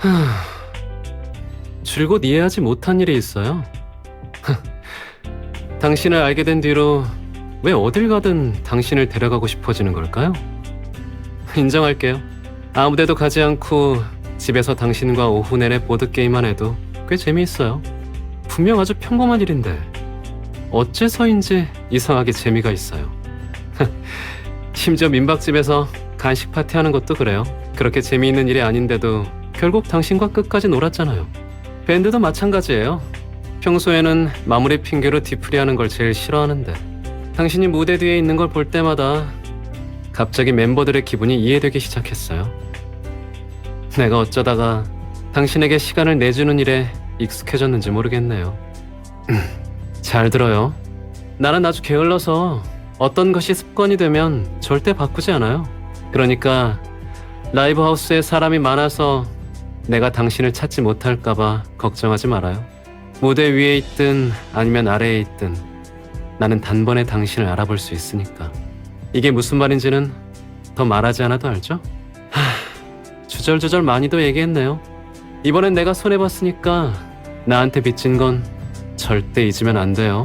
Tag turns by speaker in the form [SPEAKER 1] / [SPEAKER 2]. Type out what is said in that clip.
[SPEAKER 1] 줄곧 이해하지 못한 일이 있어요. 당신을 알게 된 뒤로 왜 어딜 가든 당신을 데려가고 싶어지는 걸까요? 인정할게요. 아무데도 가지 않고 집에서 당신과 오후 내내 보드게임만 해도 꽤 재미있어요. 분명 아주 평범한 일인데 어째서인지 이상하게 재미가 있어요. 심지어 민박집에서 간식 파티하는 것도 그래요. 그렇게 재미있는 일이 아닌데도 결국 당신과 끝까지 놀았잖아요. 밴드도 마찬가지예요. 평소에는 마무리 핑계로 뒤풀이하는 걸 제일 싫어하는데 당신이 무대 뒤에 있는 걸 볼 때마다 갑자기 멤버들의 기분이 이해되기 시작했어요. 내가 어쩌다가 당신에게 시간을 내주는 일에 익숙해졌는지 모르겠네요. 잘 들어요. 나는 아주 게을러서 어떤 것이 습관이 되면 절대 바꾸지 않아요. 그러니까 라이브 하우스에 사람이 많아서 내가 당신을 찾지 못할까봐 걱정하지 말아요. 무대 위에 있든 아니면 아래에 있든 나는 단번에 당신을 알아볼 수 있으니까. 이게 무슨 말인지는 더 말하지 않아도 알죠? 하, 주절주절 많이도 얘기했네요. 이번엔 내가 손해봤으니까 나한테 빚진 건 절대 잊으면 안 돼요.